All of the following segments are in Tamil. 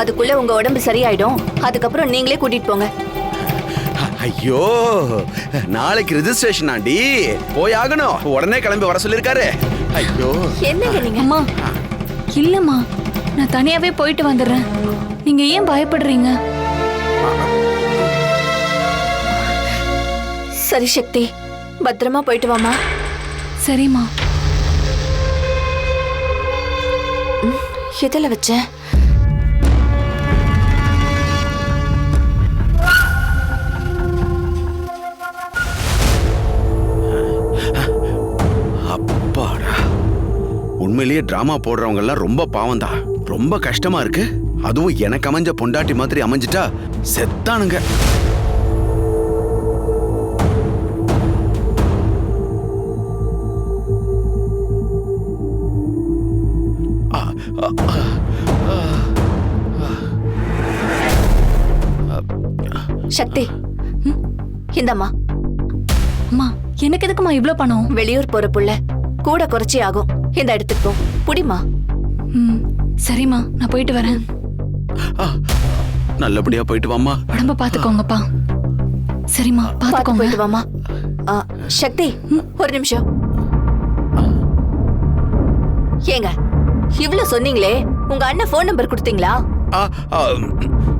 அதுக்குள்ள உங்க உடம்பு சரியாயிடும். அதுக்கப்புறம் நீங்களே கூட்டிட்டு போங்க. ஐயோ நாளைக்கு ரெஜிஸ்ட்ரேஷன் ஆண்டி. போய் ஆகணும். உடனே கிளம்பி வர சொல்லிருக்காரு ஐயோ. என்னங்க நீங்க? அம்மா இல்லம்மா. நான் தனியாவே போயிட்டு வந்துடுறேன். நீங்க ஏன் பயப்படுறீங்க? சரி சக்தி. பத்திரமா போயிட்டு வாமா சரிம்மா. எதில் வச்சேன் உண்மையிலேயே டிராமா போடுறவங்க எல்லாம் ரொம்ப பாவம்தான். ரொம்ப கஷ்டமா இருக்கு. அதுவும் எனக்கு அமைஞ்ச பொண்டாட்டி மாதிரி அமைஞ்சிட்டா செத்தானுங்க. சக்தி. இந்தம்மா. அம்மா எனக்கு எதுக்குமா இவ்ளோ பணம்? வெளியூர் போற புள்ள. கூட குறைச்சி ஆகும். இந்த போ. புடிமா? ம் சரிம்மா நான் போயிட்டு வரேன். நல்லபடியா போயிட்டு வாம்மா. உடம்ப பாத்துக்கோங்கப்பா. சரிம்மா பாத்துக்கோங்க. போயிட்டு வாமா ஆ, சக்தி ஒரு நிமிஷம். ஏங்க இவ்ளோ சொன்னீங்களே உங்க அண்ணன் ஃபோன் நம்பர் கொடுத்தீங்களா? ஆ, ஆ,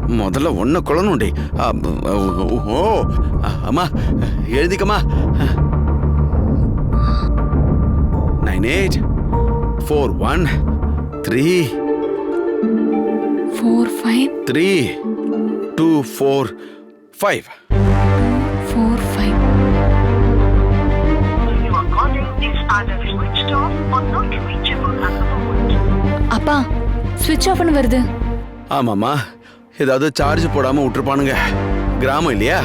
முதல்ல ஒன்ன கொள்ளணும்டி. ஆ, ஓ அம்மா எழுதிக்கம்மா. Nine eight. Four one three four five three two four five four five. அப்பா ஸ்விட்ச் ஆஃப்னு வருது. ஆமாம்மா. ஏதாவது சார்ஜ் போடாம விட்டுருப்பானுங்க. கிராமம் இல்லையா?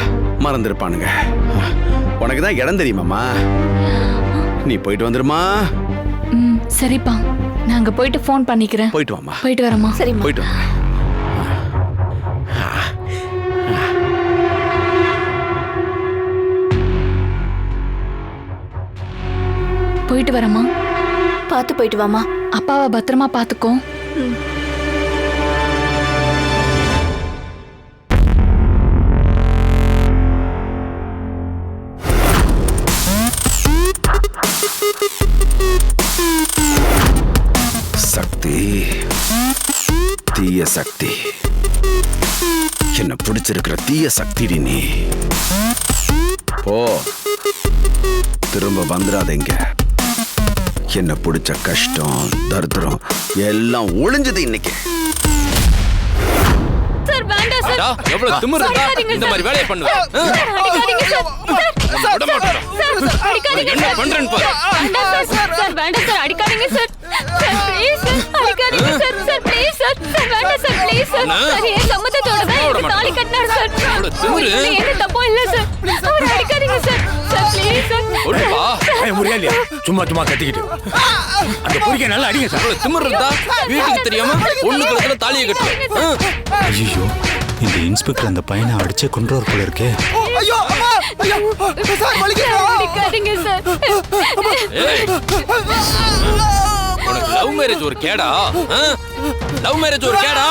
மறந்துருப்பானுங்க. உனக்கு தான் இடம் தெரியுமாம்மா? நீ போயிட்டு வந்துருமா ம் சரிப்பா. நான் அங்க போயிட்டு ஃபோன் பண்ணிக்கிறேன். போயிட்டு வாம்மா. போயிட்டு வரேம்மா. சரிம்மா. போயிட்டு வா போயிட்டு வரேம்மா. பார்த்து போயிட்டு வாமா அப்பாவை பத்திரமா பாத்துக்கோ சக்தி என்ன பிடிச்சிருக்கிற தீய சக்திடி நீ. போ. திரும்ப வந்துடாதீங்க என்ன பிடிச்ச கஷ்டம் தரித்திரம் எல்லாம் ஒளிஞ்சது இன்னைக்கு. எவ்வளவு திமிரு இருந்தா இந்த மாதிரி வேலையை பண்ணுவேன் ஆ? அடிக்காதீங்க சார். உன்னை விட மாட்டேன்டா. சார் அடிக்காதீங்க என்ன பண்றேன்னு பாரு. வேண்டாம் சார் சார் வேண்டாம் சார் அடிக்காதீங்க சார். சார் ப்ளீஸ் சார் அடிக்காதீங்க sir. Sir please sir sir வேண்டாம் சார். Please sir. சார் ஏன் சம்மதத்தோட தான் விட எனக்கு தாலி கட்டினார் சார். அவ்வளவு திமிரு. இதுல எந்த தப்பும் இல்ல சார். அவர் அடிக்காதீங்க சார். Sir please sir. ஒழுவா ஏய், முடியா இல்லையா? சும்மா சும்மா கத்திக்கிட்டு. அந்த பொறிக்க நல்லா அடிங்க சார். திமிரு இருந்தா வீட்டுக்கு தெரியாம பொண்ணு கழுத்துல தாலியை கட்டுவேன் ஆ? ஐயோ இந்த இன்ஸ்பெக்டர் அந்த பையனை அடிச்சே கொன்றவர் போல இருக்கே. அடிக்காதீங்க சார். ஏய். உனக்கு லவ் மேரேஜ் ஒரு கேடா? லவ் மேரேஜ் ஒரு கேடா?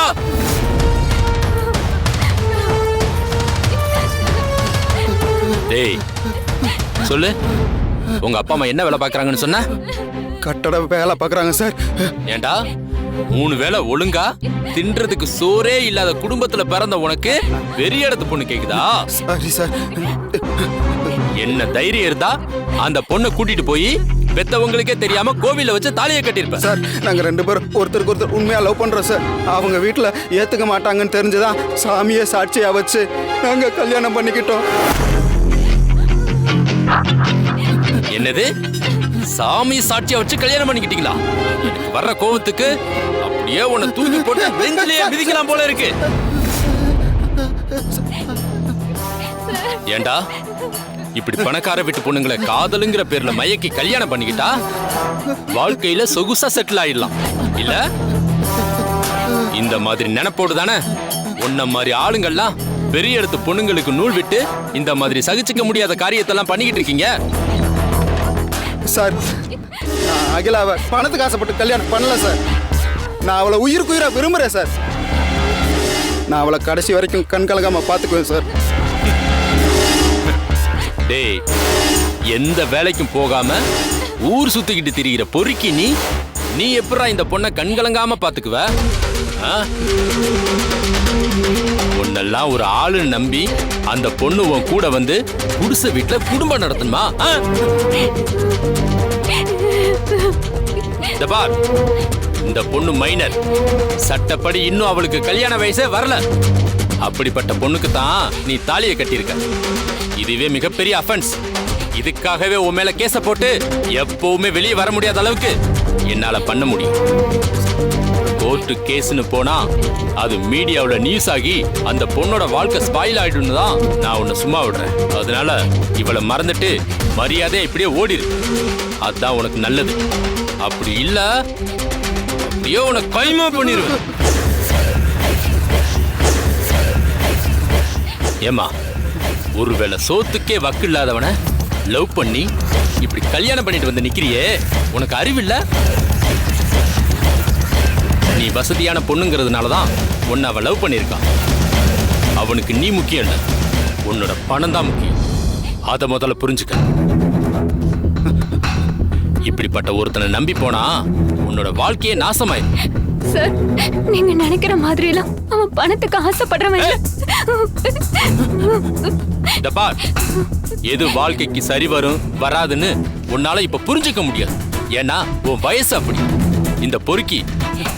டேய். சொல்லு. உங்க அப்பா அம்மா என்ன வேலை பாக்குறாங்கன்னு சொன்ன? கட்டட வேலை பார்க்குறாங்க சார். ஏண்டா? மூணு வேளை ஒழுங்கா தின்றதுக்கு சோறே இல்லாத குடும்பத்துல பிறந்த உனக்கு பெரிய இடத்து பொண்ணு கேக்குதா? சரி சார். என்ன தைரியம் இருந்தா அந்த பொண்ணை கூட்டிட்டு போய் பெத்தவங்களுக்கே தெரியாம கோவில வச்சு தாலியை கட்டியிருப்ப. சார் நாங்க ரெண்டு பேரும் ஒருத்தருக்கு ஒருத்தர் உண்மையா லவ் பண்றோம் சார். அவங்க வீட்ல ஏத்துக்க மாட்டாங்கன்னு தெரிஞ்சுதான் சாமியை சாட்சியா வச்சு நாங்க கல்யாணம் பண்ணிக்கிட்டோம். என்னது? சாமி சாட்சியா வச்சு கல்யாணம் பண்ணிக்கிட்டீங்களா? எனக்கு வர்ற கோவத்துக்கு அப்படியே உன்னை தூக்கி போட்டு பெஞ்சிலேயே மிதிக்கலாம் போல இருக்கு. ஏண்டா? இப்படி பணக்கார வீட்டு பொண்ணுங்களை காதலுங்கிற பேர்ல மயக்கி கல்யாணம் பண்ணிக்கிட்டா? வாழ்க்கையில சொகுசா செட்டில் ஆயிடலாம். இல்ல? இந்த மாதிரி நினைப்போடு தானே? உன்ன மாதிரி ஆளுங்கள்லாம் பெரிய இடத்து பொண்ணுங்களுக்கு நூல் விட்டு இந்த மாதிரி சகிச்சுக்க முடியாத காரியத்தெல்லாம் பண்ணிக்கிட்டு இருக்கீங்க? சார் அகிலாவை பணத்துக்கு ஆசைப்பட்டு கல்யாணம் பண்ணல சார். நான் அவளை உயிருக்குயிரா விரும்புறேன் சார். நான் அவளை கடைசி வரைக்கும் கண் கலங்காம பார்த்துக்குவேன் சார். டேய் எந்த வேலைக்கும் போகாம ஊர் சுத்திக்கிட்டு திரிகிற பொறுக்கி நீ நீ எப்படா இந்த பொண்ணை கண்கலங்காம பாத்துக்குவ? உன்னெல்லாம் ஒரு ஆளுன்னு நம்பி அந்த பொண்ணு உன் கூட வந்து குடிசை வீட்டுல குடும்பம் நடத்தணுமா ஆ? இந்த பார் இந்த பொண்ணு மைனர். சட்டப்படி இன்னும் அவளுக்கு கல்யாண வயசே வரல. அப்படிப்பட்ட பொண்ணுக்கு தான் நீ தாலியை கட்டியிருக்க. இதுவே மிகப்பெரிய அஃபென்ஸ் இதுக்காகவே உன் மேல கேச போட்டு எப்பவுமே வெளியே வர முடியாத அளவுக்கு என்னால பண்ண முடியும். கோர்ட்டு கேஸ்னு போனா அது மீடியாவுல நியூஸ் ஆகி அந்த பொண்ணோட வாழ்க்கை ஸ்பாயில் ஆயிடும்னு தான் நான் உன்னை சும்மா விடுறேன். அதனால இவளை மறந்துட்டு மரியாதையா இப்படியே ஓடிரு. அதுதான் உனக்கு நல்லது. அப்படி இல்ல அப்படியே உனக்கு கைமா பண்ணிடுவேன் ஏமா ஒருவேளை சோத்துக்கே வக்கு இல்லாதவனை லவ் பண்ணி இப்படி கல்யாணம் பண்ணிட்டு வந்து நிக்கிறியே உனக்கு அறிவில்லை நீ வசதியான பொண்ணுங்கிறதுனால தான் உன்னை அவ லவ் பண்ணியிருக்கான். அவனுக்கு நீ முக்கியம் இல்ல. உன்னோட பணம் தான் முக்கியம். அதை முதல்ல புரிஞ்சுக்க. இப்படிப்பட்ட ஒருத்தனை நம்பி போனா உன்னோட வாழ்க்கையே நாசமாயிடும் சார் நீங்க நினைக்கிற மாதிரி எல்லாம் அவன் பணத்துக்கு ஆசைப்படுறவன் இல்ல. இந்த பார் எது வாழ்க்கைக்கு சரி வரும் வராதுன்னு உன்னால இப்ப புரிஞ்சுக்க முடியாது. ஏன்னா உன் வயசு அப்படி. இந்த பொறுக்கி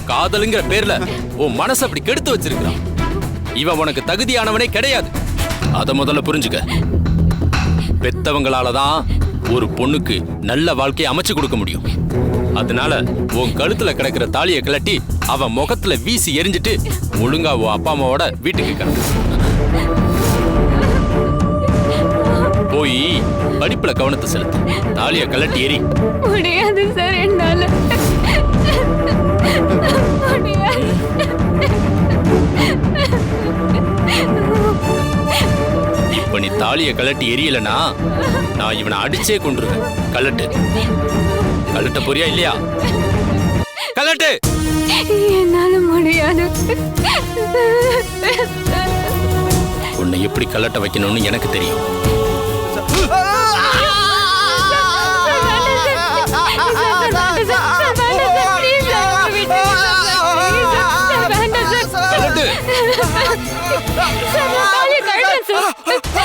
காதலுங்கிற பேர்ல உன் மனசு அப்படி கெடுத்து வச்சிருக்கான் இவன் உனக்கு தகுதியானவனே கிடையாது. அத முதல்ல புரிஞ்சுக்க. பெத்தவங்களால தான் ஒரு பொண்ணுக்கு நல்ல வாழ்க்கையை அமைச்சு கொடுக்க முடியும். அதனால உன் கழுத்துல கிடக்கிற தாலியை கிளட்டி அவன் முகத்துல வீசி எரிஞ்சிட்டு ஒழுங்கா உன் அப்பா அம்மாவோட வீட்டுக்கு கிளம்பு. போய் படிப்புல கவனத்தை செலுத்து. தாலியை கலட்டி எரி. முடியாது சார் என்னால. தாலியை கலட்டி எரியலனா நான் இவனை அடிச்சே கொண்டுருவேன் கலட்டு. கலட்ட போறியா இல்லையா? கலட்டு! என்னால முடியாது. உன்னை எப்படி கலட்ட வைக்கணும்னு எனக்கு தெரியும்.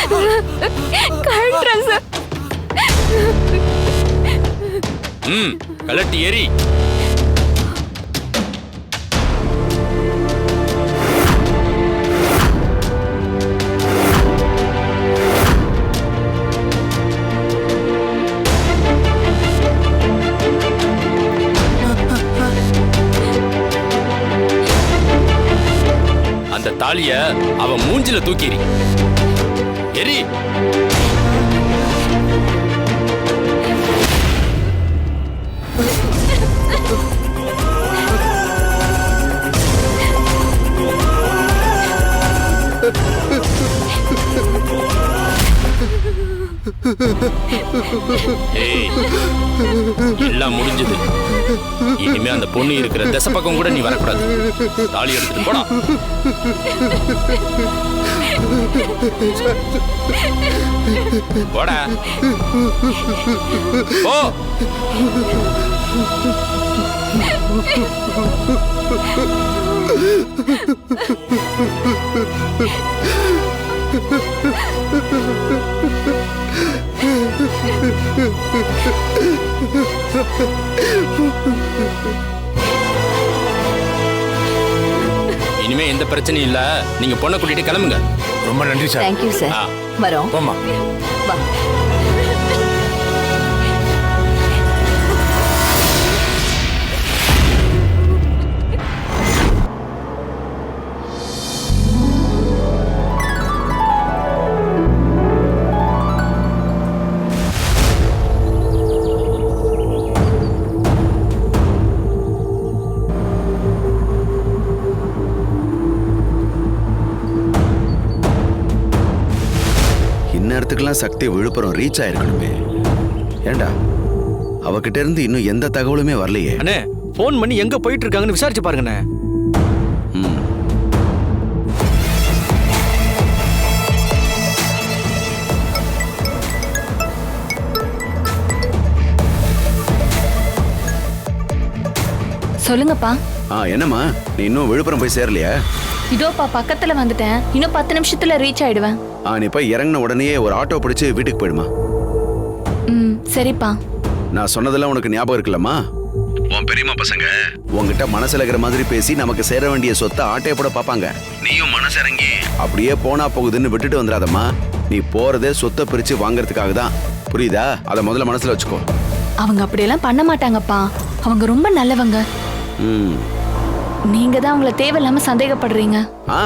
கழட்டுறேன் சார் ம் கலட்டி எரி தாலிய அவன் மூஞ்சில தூக்கிரி எல்லாம் முடிஞ்சது. இனிமே அந்த பொண்ணு இருக்கிற திசை பக்கம் கூட நீ வரக்கூடாது. தாலி எடுத்துட்டு போடா. போட. போ. இனிமே எந்த பிரச்சனையும் இல்ல. நீங்க பொண்ணை கூட்டிட்டு கிளம்புங்க. ரொம்ப நன்றி சார். தேங்க்யூ சார் ஆ. வரோம். போமா வா. நேரத்துக்கெல்லாம் சக்தி விழுப்புரம் ரீச் ஆயிருக்கணுமே. ஏண்டா? அவகிட்ட இருந்து இன்னும் எந்த தகவலுமே வரலையே. அண்ணே ஃபோன் பண்ணி எங்க போயிட்டு இருக்காங்கன்னு விசாரிச்சு பாருங்கண்ணே. சொல்லுங்கப்பா. என்னம்மா? நீ இன்னும் விழுப்புரம் போய் சேரலையா? இதோப்பா பக்கத்துல வந்துட்டேன். இன்னும் பத்து நிமிஷத்துல ரீச் ஆயிடுவேன். ஆ நீ போய் இறங்கின உடனே ஒரு ஆட்டோ பிடிச்சு வீட்டுக்கு போயிடுமா? ம் சரிப்பா. நான் சொன்னதெல்லாம் உனக்கு ஞாபகம் இருக்குல்லம்மா? உன் பெரியம்மா பசங்க. உன்கிட்ட மனசுல இருக்கிற மாதிரி பேசி நமக்கு சேர வேண்டிய சொத்தை ஆட்டைய போட பார்ப்பாங்க. நீயும் மனசு இறங்கி அப்படியே போனா போகுதுன்னு விட்டுட்டு வந்துடாதம்மா. நீ போறதே சொத்தை பிரிச்சு வாங்குறதுக்காக தான். புரியுதா? அதை முதல்ல மனசுல வச்சுக்கோ. அவங்க அப்படியெல்லாம் பண்ண மாட்டாங்கப்பா. அவங்க ரொம்ப நல்லவங்க. ம். நீங்க தான் அவங்கள தேவையில்லாம சந்தேகப்படுறீங்க. ஆ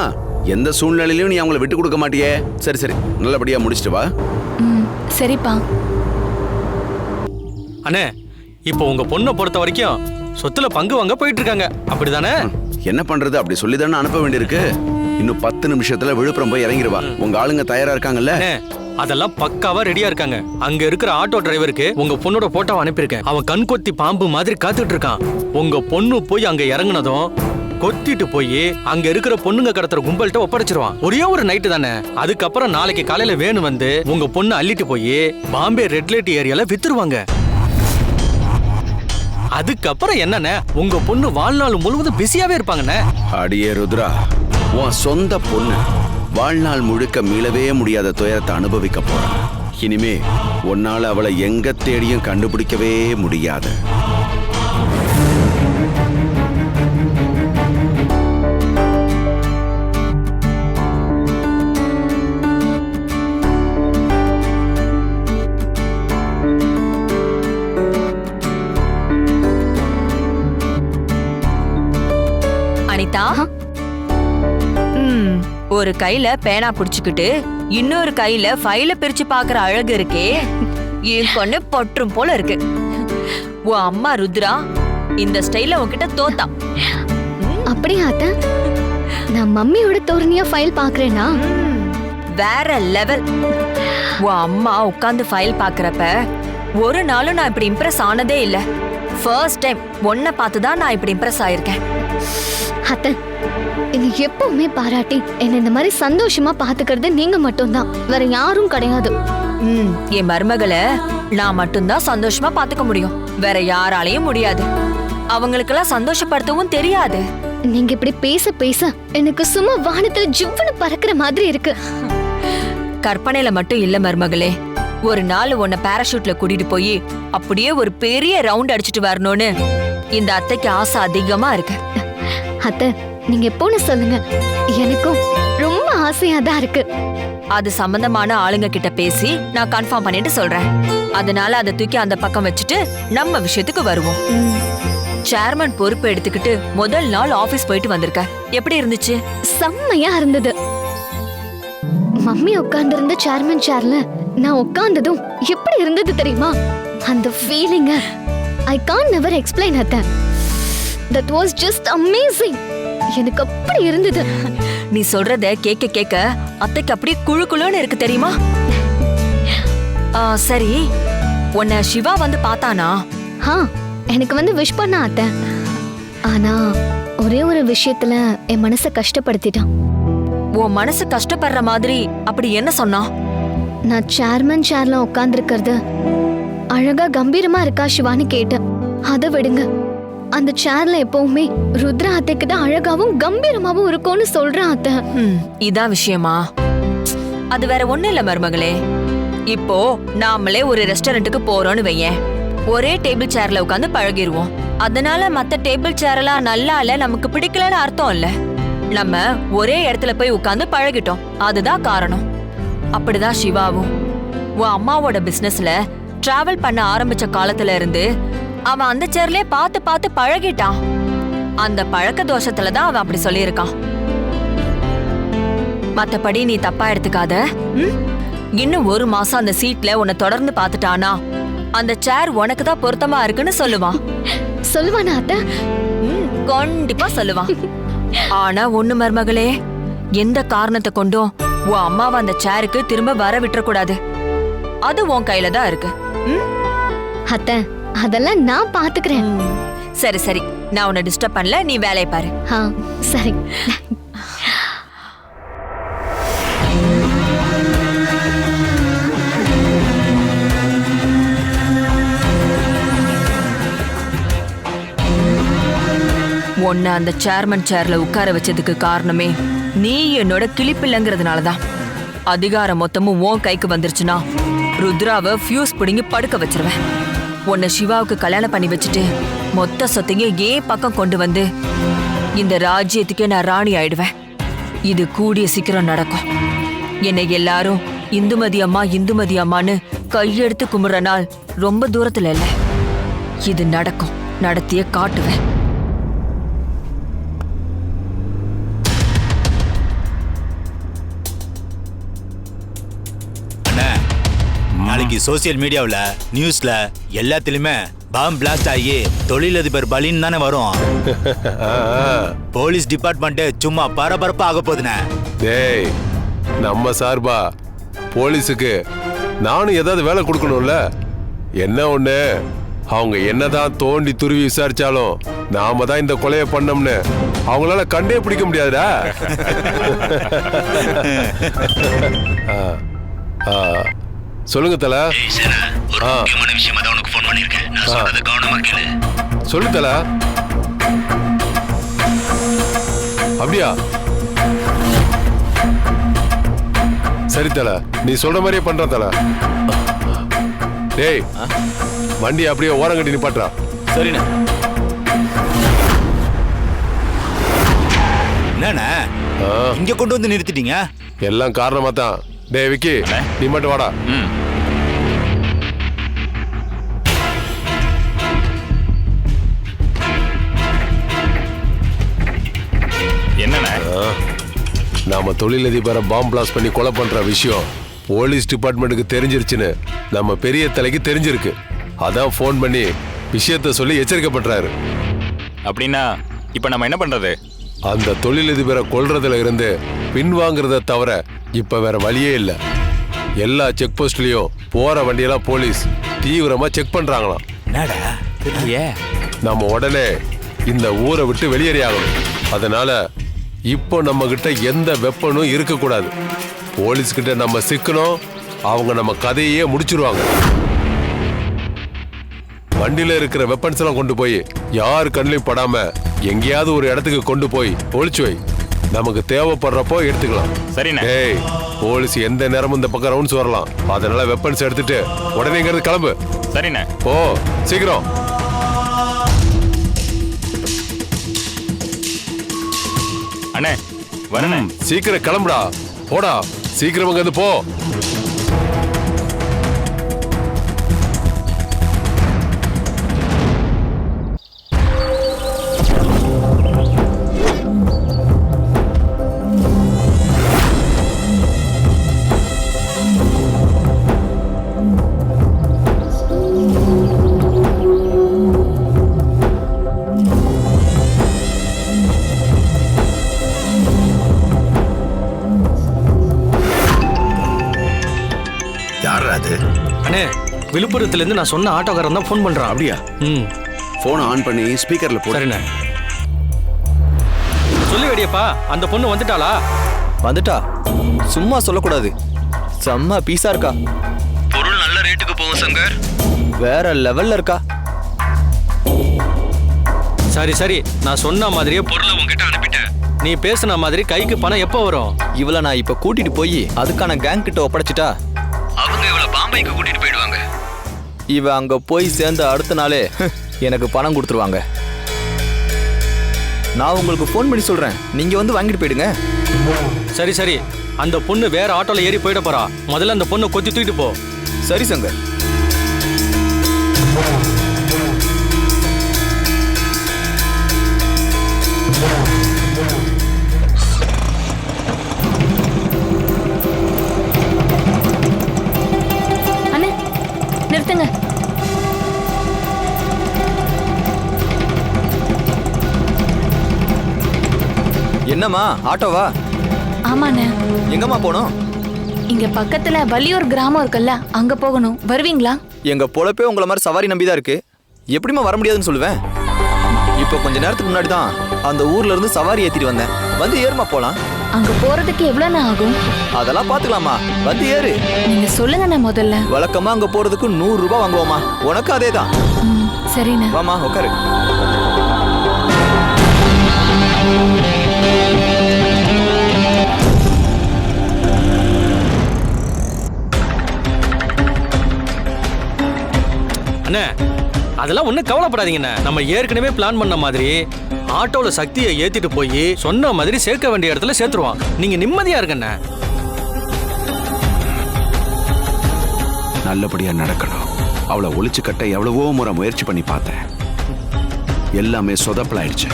எந்த சூழ்நிலையிலும் நீ அவங்கள விட்டு கொடுக்க மாட்டியே? சரி சரி நல்லபடியா முடிச்சிட்டு வா. ம் சரிப்பா. அண்ணே இப்போ உங்க பொண்ணை பொறுத்த வரைக்கும் சொத்துல பங்கு வாங்க போயிட்டு இருக்காங்க அப்படிதானே என்ன பண்றது? அப்படி சொல்லி தானே அனுப்ப வேண்டியிருக்கு. இன்னும் பத்து நிமிஷத்துல விழுப்புரம் போய் இறங்கிடுவா உங்க ஆளுங்க தயாரா இருக்காங்கல்ல? அண்ணே அதெல்லாம் பக்காவா ரெடியா இருக்காங்க. அங்க இருக்கிற ஆட்டோ டிரைவருக்கு உங்க பொண்ணோட போட்டோவை அனுப்பியிருக்கேன். அவன் கண் கொத்தி பாம்பு மாதிரி காத்துட்டு இருக்கான். உங்க பொண்ணு போய் அங்க இறங்குனதும் கொத்திட்டு போய் அங்க இருக்கிற பொண்ணுங்க கடத்துற கும்பல்கிட்ட ஒப்படைச்சிருவான். ஒரே ஒரு நைட்டு தானே. அதுக்கப்புறம் நாளைக்கு காலையில வேணு வந்து உங்க பொண்ணு அள்ளிட்டு போய் பாம்பே ரெட் லைட் ஏரியால வித்துருவாங்க. அதுக்கப்புறம் என்னண்ணே? உங்க பொண்ணு வாழ்நாள் முழுவதும் பிஸியாவே இருப்பாங்கண்ணே. அடியே ருத்ரா உன் சொந்த பொண்ணு. வாழ்நாள் முழுக்க மீளவே முடியாத துயரத்தை அனுபவிக்க போறான் இனிமே உன்னால அவளை எங்க தேடியும் கண்டுபிடிக்கவே முடியாது. அனிதா? ஒரு கையில பேனா புடிச்சுக்கிட்டு இன்னொரு கையில ஃபைல பிரிச்சு பாக்குற அழகு இருக்கே. பொண்ணு பொற்றும் போல இருக்கு. உன் அம்மா ருத்ரா இந்த ஸ்டைல உன்கிட்ட தோத்தா. அப்படியா அத்த? நான் மம்மியோட தோரணையா ஃபைல் பாக்குறேனா வேற லெவல் உன் அம்மா உட்காந்து ஃபைல் பாக்குறப்ப ஒரு நாளும் நான் இப்படி இம்ப்ரெஸ் ஆனதே இல்ல. ஃபர்ஸ்ட் டைம் உன்னை பார்த்து தான் நான் இப்படி இம்ப்ரெஸ் ஆயிருக்கேன். அத்த என்னை எப்பவுமே பாராட்டி என்னை இந்த மாதிரி சந்தோஷமா பாத்துக்கிறது நீங்க மட்டும்தான். வேற யாரும் கிடையாது. ம் என் மருமகளை நான் மட்டும்தான் சந்தோஷமா பாத்துக்க முடியும். வேற யாராலையும் முடியாது. அவங்களுக்கெல்லாம் சந்தோஷப்படுத்தவும் தெரியாது. நீங்க இப்படி பேச பேச எனக்கு சும்மா வானத்துல ஜிவ்வுன்னு பறக்கிற மாதிரி இருக்கு. கற்பனையில மட்டும் இல்ல மருமகளே. ஒரு நாள் உன்னை பாராஷூட்ல கூட்டிட்டு போய் அப்படியே ஒரு பெரிய ரவுண்ட் அடிச்சிட்டு வரணும்னு இந்த அத்தைக்கு ஆசை அதிகமா இருக்கு. அத்த நீங்க எப்போன்னு சொல்லுங்க. எனக்கும் ரொம்ப ஆசையா தான் இருக்கு. அது சம்பந்தமான ஆளுங்க கிட்ட பேசி நான் கன்ஃபார்ம் பண்ணிட்டு சொல்றேன். அதனால அதை தூக்கி அந்த பக்கம் வச்சுட்டு நம்ம விஷயத்துக்கு வருவோம். சேர்மன் பொறுப்பு எடுத்துக்கிட்டு முதல் நாள் ஆபீஸ் போயிட்டு வந்திருக்க. எப்படி இருந்துச்சு? செம்மையா இருந்தது. மம்மி உட்கார்ந்திருந்த சேர்மன் சேர்ல நான் உட்கார்ந்ததும் எப்படி இருந்தது தெரியுமா? அந்த ஃபீலிங்க ஐ கான் நெவர் எக்ஸ்பிளைன் அத்த. தட் வாஸ் ஜஸ்ட் அமேசிங் எனக்கு அப்படி இருந்தது. நீ சொல்றத கேட்க கேட்க அத்தைக்கு அப்படியே குழு குழுன்னு இருக்கு தெரியுமா? சரி. உன்னை சிவா வந்து பார்த்தானா? ஹா எனக்கு வந்து விஷ் பண்ண அத்த. ஆனா ஒரே ஒரு விஷயத்துல என் மனசை கஷ்டப்படுத்திட்டான். உன் மனசு கஷ்டப்படுற மாதிரி அப்படி என்ன சொன்னா? நான் சேர்மன் சேர்ல உட்கார்ந்துருக்கிறது. அழகா கம்பீரமா இருக்கா சிவான்னு கேட்டேன். அதை விடுங்க. அந்த சேர்ல எப்பவுமே ருத்ரா அத்தைக்கு தான் அழகாவும் கம்பீரமாவும் இருக்கும்னு சொல்றான் அத்தை. ம், இதான் விஷயமா? அது வேற ஒண்ணு இல்ல மருமகளே. இப்போ நாமளே ஒரு ரெஸ்டாரண்ட்டுக்கு போறோம்னு வையேன். ஒரே டேபிள் சேர்ல உட்காந்து பழகிடுவோம் அதனால மத்த டேபிள் சேர்லாம் நல்லா இல்ல நமக்கு பிடிக்கலன்னு அர்த்தம் இல்ல. நம்ம ஒரே இடத்துல போய் உட்காந்து பழகிட்டோம். அதுதான் காரணம். அப்படிதான் சிவாவும். உன் அம்மாவோட பிசினஸ்ல டிராவல் பண்ண ஆரம்பிச்ச காலத்துல இருந்து அவன் அந்த சேர்லயே பார்த்து பார்த்து பழகிட்டான். அந்த பழக்க தோஷத்துல தான் அவன் அப்படி சொல்லியிருக்கான். மத்தபடி நீ தப்பா எடுத்துக்காத? இன்னும் ஒரு மாசம் அந்த சீட்ல உன்னை தொடர்ந்து பார்த்துட்டானா? அந்த சேர் உனக்கு தான் பொருத்தமா இருக்குன்னு சொல்லுவான். சொல்லுவானா அத்தை? கண்டிப்பா சொல்லுவான். ஆனா ஒண்ணு மருமகளே எந்த காரணத்தை கொண்டும் உன் அம்மாவை அந்த சேருக்கு திரும்ப வர விட்டுறக்கூடாது. அது உன் கையில தான் இருக்கு? அத்தை அதெல்லாம் நான் பாத்துக்கிறேன். சரி சரி. நான் உன்னை டிஸ்டர்ப் பண்ணல. நீ வேலையை பாரு. ஆ சரி. உன்னை அந்த சேர்மன் சேர்ல உட்கார வச்சதுக்கு காரணமே நீ என்னோட கிளிப்பில்லைங்கிறதுனால தான். அதிகாரம் மொத்தமும் உன் கைக்கு வந்துருச்சுன்னா ருத்ராவை ஃபியூஸ் பிடுங்கி படுக்க வச்சிருவேன். உன்னை சிவாவுக்கு கல்யாணம் பண்ணி வச்சுட்டு மொத்த சொத்தையும் ஏன் பக்கம் கொண்டு வந்து இந்த ராஜ்யத்துக்கே நான் ராணி ஆயிடுவேன். இது கூடிய சீக்கிரம் நடக்கும். என்னை எல்லாரும் இந்துமதி அம்மா இந்துமதி அம்மான்னு கையெடுத்து கும்பிடுற நாள் ரொம்ப தூரத்துல இல்லை. இது நடக்கும். நடத்திய காட்டுவேன். நாளைக்கு சோசியல் மீடியாவில் நியூஸ்ல எல்லாத்துலயுமே பாம் பிளாஸ்ட் ஆகி தொழிலதிபர் பலின்னு தானே வரும். போலீஸ் டிபார்ட்மெண்ட் சும்மா பரபரப்பா ஆக டேய் நம்ம சார்பா போலீஸுக்கு நானும் ஏதாவது வேலை கொடுக்கணும்ல? என்ன ஒண்ணு? அவங்க என்னதான் தோண்டி துருவி விசாரிச்சாலும் நாம தான் இந்த கொலையை பண்ணோம்னு அவங்களால கண்டே பிடிக்க முடியாதுடா. ஆ, ஆ. சொல்லுங்க தல. ஆ. ஆ. சொல்லு தல. அப்படியா? சரி தல நீ சொல்ற மாதிரியே பண்ற தல. டேய் வண்டி அப்படியே ஓரம் கட்டி நிப்பாட்டுறா. சரிண்ணே. என்னண்ணே? இங்க கொண்டு வந்து நிறுத்திட்டீங்க? எல்லாம் காரணமா தான் டேய் விக்கி நீ மட்டும் வாடா. என்னண்ணே? நாம தொழிலதிபரை பாம்பு பிளாஸ்ட் பண்ணி கொலை பண்ற விஷயம் போலீஸ் டிபார்ட்மெண்ட்டுக்கு தெரிஞ்சிருச்சுன்னு நம்ம பெரிய தலைக்கு தெரிஞ்சிருக்கு. அதான் ஃபோன் பண்ணி விஷயத்த சொல்லி எச்சரிக்கை பண்றாரு. அப்படின்னா இப்போ நம்ம என்ன பண்றது? அந்த தொழிலதிபரை கொல்றதுல இருந்து பின்வாங்குறத தவிர இப்ப வேற வழியே இல்ல. எல்லா செக் போஸ்ட்லயும் போற வண்டியெல்லாம் போலீஸ் தீவிரமா செக் பண்றாங்களாம். நம்ம உடனே இந்த ஊரை விட்டு வெளியேறி ஆகணும் அதனால இப்போ நம்ம கிட்ட எந்த வெப்பனும் இருக்கக்கூடாது. போலீஸ் கிட்ட நம்ம சிக்கணும் அவங்க நம்ம கதையே முடிச்சிருவாங்க. வண்டியில இருக்கிற வெப்பன்ஸ் எல்லாம் கொண்டு போய் யார் கண்ணிலையும் படாம எங்கேயாவது ஒரு இடத்துக்கு கொண்டு போய் ஒளிச்சு வை. நமக்கு தேவைப்படுறப்போ எடுத்துக்கலாம். சரிண்ணே. ஏய் போலீஸ் எந்த நேரமும் இந்த பக்கம் ரவுண்ட்ஸ் வரலாம். அதனால வெப்பன்ஸ் எடுத்துட்டு உடனே இங்கிருந்து கிளம்பு. சரிண்ணே ஓ சீக்கிரம். அண்ணே வரண்ணே சீக்கிரம் கிளம்புடா. போடா. சீக்கிரம் அங்க போ. அண்ணே விழுப்புரத்துல இருந்து நான் சொன்ன ஆட்டோக்காரன் தான் ஃபோன் பண்றான். அப்படியா? ம். போனை ஆன் பண்ணி ஸ்பீக்கர்ல போடு. சரிண்ணே. சொல்லி வெடியப்பா அந்த பொண்ணு வந்துட்டாளா? வந்துட்டா. சும்மா சொல்லக்கூடாது. செம்ம பீஸா இருக்கா. பொருள் நல்ல ரேட்டுக்கு போகும் சங்கர். வேற லெவல்ல இருக்கா. சரி சரி. நான் சொன்ன மாதிரியே பொருளை உங்ககிட்ட அனுப்பிட்டேன். நீ பேசுன மாதிரி கைக்கு பணம் எப்போ வரும்? இவளை நான் இப்ப கூட்டிட்டு போய் அதுக்கான கேங் கிட்ட ஒப்படைச்சிட்டா. பாம்பைக்கு கூட்டிட்டு போயிடுவாங்க. இவ அங்க போய் சேர்ந்த அடுத்த நாளே எனக்கு பணம் கொடுத்துருவாங்க. நான் உங்களுக்கு ஃபோன் பண்ணி சொல்றேன். நீங்க வந்து வாங்கிட்டு போயிடுங்க. சரி சரி. அந்த பொண்ணு வேற ஆட்டோல ஏறி போயிட போறா. முதல்ல அந்த பொண்ணை கொத்தி தூக்கிட்டு போ. சரி சங்கர். அண்ணே என்னம்மா ஆட்டோவா? ஆமாண்ணே. எங்கம்மா போனோம் இங்க பக்கத்துல வள்ளியூர் கிராமம் இருக்குல்ல அங்க போகணும். வருவீங்களா? எங்க பொழப்பே உங்களை மாதிரி சவாரி நம்பி தான் இருக்கு. எப்படிம்மா வர முடியாதுன்னு சொல்லுவேன்? இப்போ கொஞ்ச நேரத்துக்கு முன்னாடி தான் அந்த ஊர்ல இருந்து சவாரி ஏத்திட்டு வந்தேன். வந்து ஏறுமா போலாம். அங்க போறதுக்கு எவ்வளவு ஆகும்? அதெல்லாம் பாத்துக்கலாமா வந்து ஏறு. நீங்க சொல்லுங்கண்ணே முதல்ல. வழக்கமா அங்க போறதுக்கு நூறு ரூபாய் வாங்குவோமா உனக்கு அதே தான் ம், சரிண்ணே. வாமா உட்காரு அண்ணே அதெல்லாம் ஒன்றும் கவலைப்படாதீங்கண்ணே. நம்ம ஏற்கனவே பிளான் பண்ண மாதிரி ஆட்டோல சக்தியை ஏத்திட்டு போய் சொன்ன மாதிரி சேர்க்க வேண்டிய இடத்துல சேர்த்துருவான் நீங்க நிம்மதியா இருக்கண்ணே நல்லபடியா நடக்கணும். அவளை ஒளிச்சு கட்ட எவ்வளவோ முறை முயற்சி பண்ணி பார்த்தேன். எல்லாமே சொதப்பலாயிடுச்சு.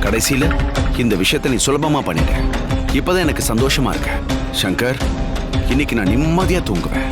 கடைசியில இந்த விஷயத்தை நீ சுலபமா பண்ணிட்ட. இப்பதான் எனக்கு சந்தோஷமா இருக்க. சங்கர் இன்னைக்கு நான் நிம்மதியா தூங்குவேன்.